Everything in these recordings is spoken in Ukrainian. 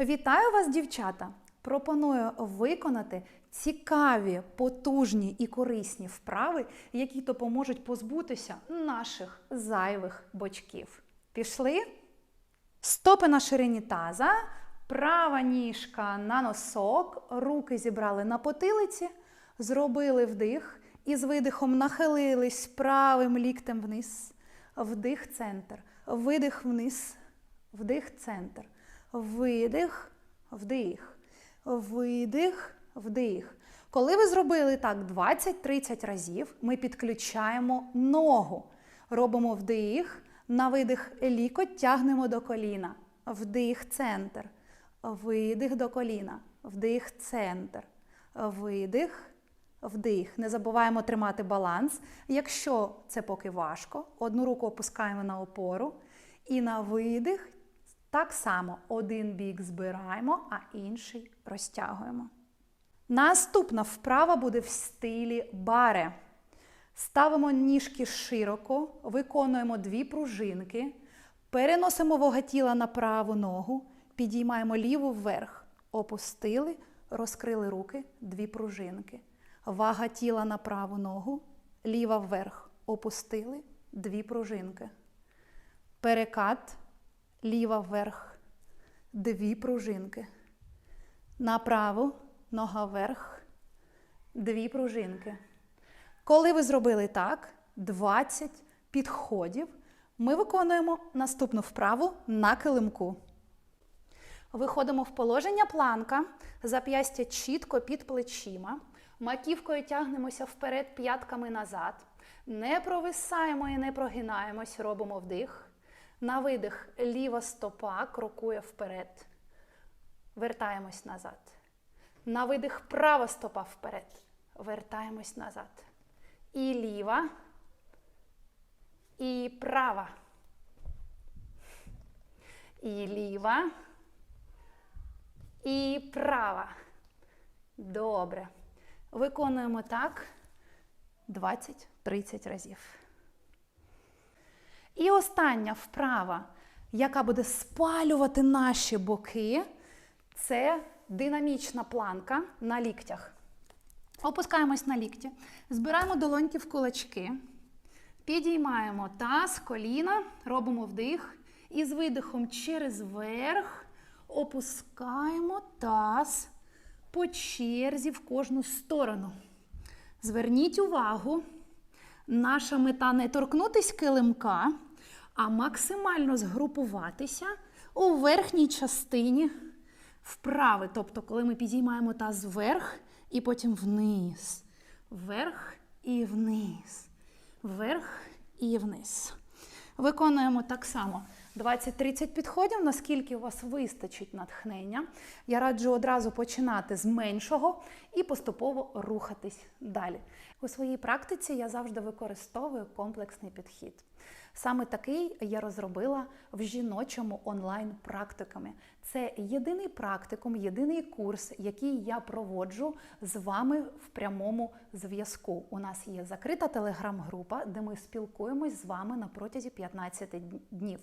Вітаю вас, дівчата! Пропоную виконати цікаві, потужні і корисні вправи, які допоможуть позбутися наших зайвих бочків. Пішли? Стопи на ширині таза, права ніжка на носок, руки зібрали на потилиці, зробили вдих і з видихом нахилились правим ліктем вниз. Вдих, центр, видих вниз, вдих, центр, видих, вдих, видих, вдих. Коли ви зробили так 20-30 разів, ми підключаємо ногу. Робимо вдих, на видих лікоть тягнемо до коліна. Вдих, центр. Видих до коліна. Вдих, центр. Видих, вдих. Не забуваємо тримати баланс. Якщо це поки важко, одну руку опускаємо на опору. І на видих так само один бік збираємо, а інший розтягуємо. Наступна вправа буде в стилі баре. Ставимо ніжки широко, виконуємо дві пружинки, переносимо вага тіла на праву ногу, підіймаємо ліву вверх, опустили, розкрили руки, дві пружинки. Вага тіла на праву ногу, ліва вверх, опустили, дві пружинки. Перекат, ліва вверх, дві пружинки. Направо, нога вверх, дві пружинки. Коли ви зробили так, 20 підходів, ми виконуємо наступну вправу на килимку. Виходимо в положення планка, зап'ястя чітко під плечима. Маківкою тягнемося вперед п'ятками назад. Не провисаємо і не прогинаємось, робимо вдих. На видих ліва стопа крокує вперед. Вертаємось назад. На видих права стопа вперед. Вертаємось назад. І ліва, і права. І ліва, і права. Добре. Виконуємо так 20-30 разів. І остання вправа, яка буде спалювати наші боки, це динамічна планка на ліктях. Опускаємось на лікті, збираємо долоньки в кулачки, підіймаємо таз, коліна, робимо вдих. І з видихом через верх опускаємо таз по черзі в кожну сторону. Зверніть увагу, наша мета не торкнутись килимка, а максимально згрупуватися у верхній частині вправи. Тобто, коли ми підіймаємо таз вверх і потім вниз, вверх і вниз, вверх і вниз. Виконуємо так само 20-30 підходів, наскільки у вас вистачить натхнення. Я раджу одразу починати з меншого і поступово рухатись далі. У своїй практиці я завжди використовую комплексний підхід. Саме такий я розробила в жіночому онлайн-практикумі. Це єдиний практикум, єдиний курс, який я проводжу з вами в прямому зв'язку. У нас є закрита телеграм-група, де ми спілкуємось з вами на протязі 15 днів.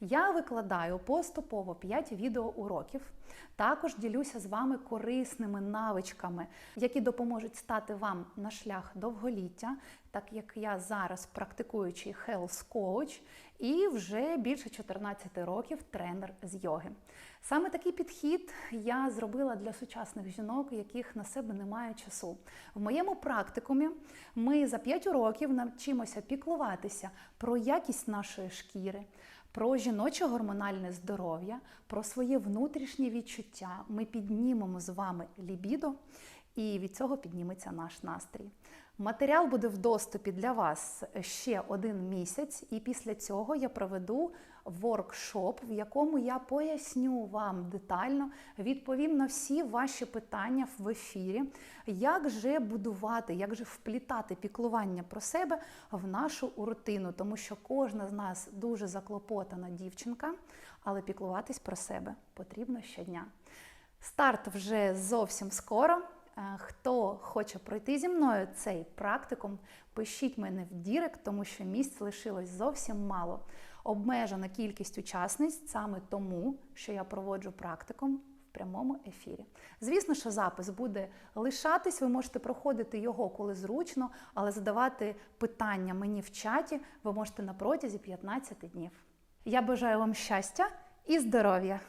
Я викладаю поступово 5 відеоуроків. Також ділюся з вами корисними навичками, які допоможуть стати вам на шлях довголіття, так як я зараз практикуючий health coach і вже більше 14 років тренер з йоги. Саме такий підхід я зробила для сучасних жінок, яких на себе немає часу. В моєму практикумі ми за 5 років навчимося піклуватися про якість нашої шкіри. Про жіноче гормональне здоров'я, про своє внутрішнє відчуття ми піднімемо з вами лібідо, і від цього підніметься наш настрій. Матеріал буде в доступі для вас ще один місяць, і після цього я проведу воркшоп, в якому я поясню вам детально, відповім на всі ваші питання в ефірі, як же будувати, як же вплітати піклування про себе в нашу рутину, тому що кожна з нас дуже заклопотана дівчинка, але піклуватись про себе потрібно щодня. Старт вже зовсім скоро. Хто хоче пройти зі мною цей практикум, пишіть мене в Дірект, тому що місць лишилось зовсім мало. Обмежена кількість учасниць саме тому, що я проводжу практикум в прямому ефірі. Звісно, що запис буде лишатись, ви можете проходити його коли зручно, але задавати питання мені в чаті ви можете на протязі 15 днів. Я бажаю вам щастя і здоров'я!